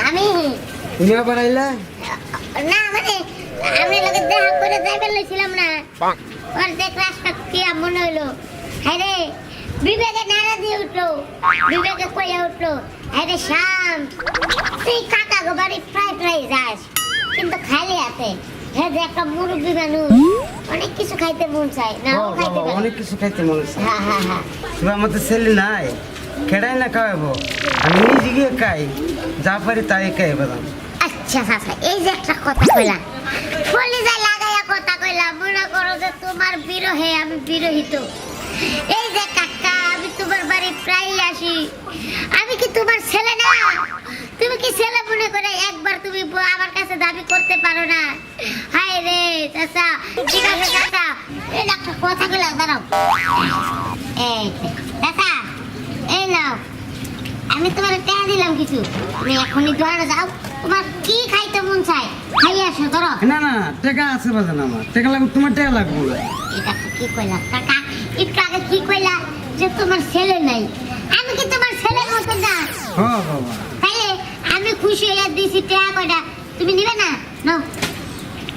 আমি তুমি আবার না মানে আমি লোকে দেখা করে যাইবার লইছিলাম না। ওর দেখ রাস্তা কি মনে হইল? হ্যাঁ রে বিবেকে নাড়া দিয়ে উঠল বিবেকে কইয়া উঠল হ্যাঁ রে শাম তুই কাকা গো বাড়ি প্রায় প্রায় যাস কিন্তু খালি হাতে। হ্যাঁ যে একটা মুরব্বী মানুষ অনেক কিছু খাইতে মন চায় না খাইতে অনেক কিছু খাইতে মনে হচ্ছে হ্যাঁ হ্যাঁ হ্যাঁ। শুধু আমার তো ছেলে নাই। খেড়াই না খাওয়াবো আমি নিজে গিয়ে খাই যা পারি তাই খাই বাদাম আচ্ছা এই যে একটা কথা কইলাম লাগাইয়া কথা কইলাম মনে করো যে তোমার বিরহে আমি বিরহিত এই যে কাকা আমি তোমার বাড়ি প্রায় আসি আমি কি তোমার ছেলে না তুমি কি ছেলে মনে করে একবার তুমি আমার কাছে দাবি করতে পারো না হায় রে চাচা ঠিক আছে চাচা এই একটা কথা কইলাম দাঁড়াও এই আমি তোমার টাকা দিলাম কিছু। তুমি এখনই দোয়ারে যাও। তোমার কি খাইতে মন চায়? খাই আসো ধরো। না না টাকা আছে বাজান আমার। টাকা লাগবে তোমার টাকা লাগবে। এটা কি কইলা কাকা? একটু আগে কি কইলা যে তোমার ছেলে নাই? আমি কি তোমার ছেলে মতো না হ বাবা তাইলে আমি খুশি হয়ে দিছি টাকা কয়টা। তুমি নিবে না? নাও।